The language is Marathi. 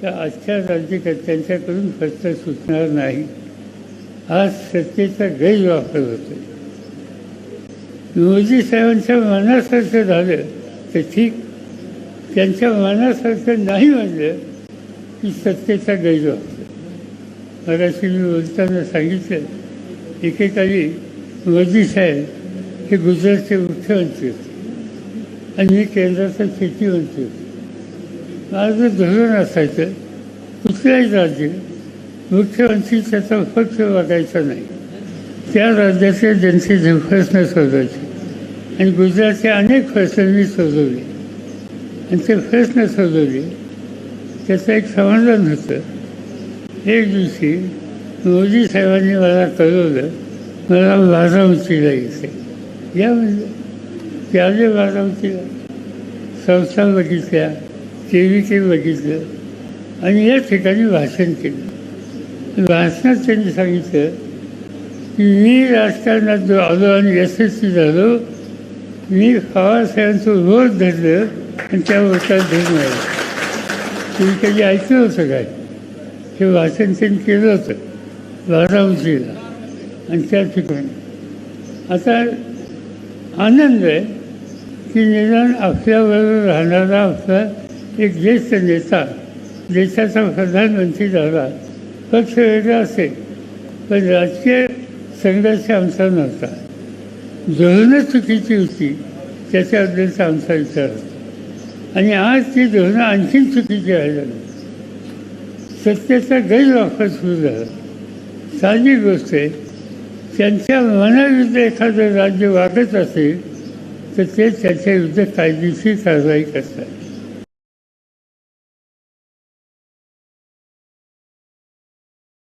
त्या आजच्या राज्यकर्त्यांच्याकडून फक्त सुटणार नाही. आज सत्तेचा गैरवापर होतो मोदी साहेबांच्या मनासारखं झालं तर ठीक. त्यांच्या मनासारखं नाही म्हणलं की सत्तेचा गैरवापर मराठी मी बोलताना सांगितलं एकेकाळी मोदी साहेब हे गुजरातचे मुख्यमंत्री होते आणि मी केंद्राचा शेतीमंत्री होते. माझं धरून असायचं. कुठल्याही राज्य मुख्यमंत्री त्याचा पक्ष वागायचा नाही. त्या राज्याचे जनतेचे प्रश्न सोडवायचे. आणि गुजरातचे अनेक प्रश्न मी सोडवले. आणि ते प्रश्न सोडवले. त्याचं एक समाधान होतं. एक दिवशी मोदी साहेबांनी मला कळवलं मला बारामतीला येते या म्हणजे ते आले बारामतीला संस्था बघितल्या टी ते बघितलं. आणि या ठिकाणी भाषण केलं. भाषणात त्यांनी सांगितलं की मी राजकारणात जो आलो आणि यशस्वी झालो मी बाबासाहेबांचं रोज धरलं आणि त्या वोटात धरून आलो तुम्ही कधी ऐकलं होतं काय? हे भाषण त्यांनी केलं होतं बारामतीला आणि त्या ठिकाणी. आता आनंद आहे की निदान आपल्याबरोबर राहणारा आपला एक ज्येष्ठ नेता देशाचा प्रधानमंत्री झाला. पक्ष वेगळा असेल पण राजकीय संघर्ष आमचा नव्हता. धोरणं चुकीची होती त्याच्याबद्दलचा आमचा विचार होता. आणि आज ती धोरणं आणखीन चुकीची राहिली सत्तेचा गैरवापर सुरू झाला. साधी गोष्ट आहे त्यांच्या मनाविरुद्ध एखादं राज्य वागत असेल तर ते त्याच्याविरुद्ध कायदेशीर कारवाई करतात.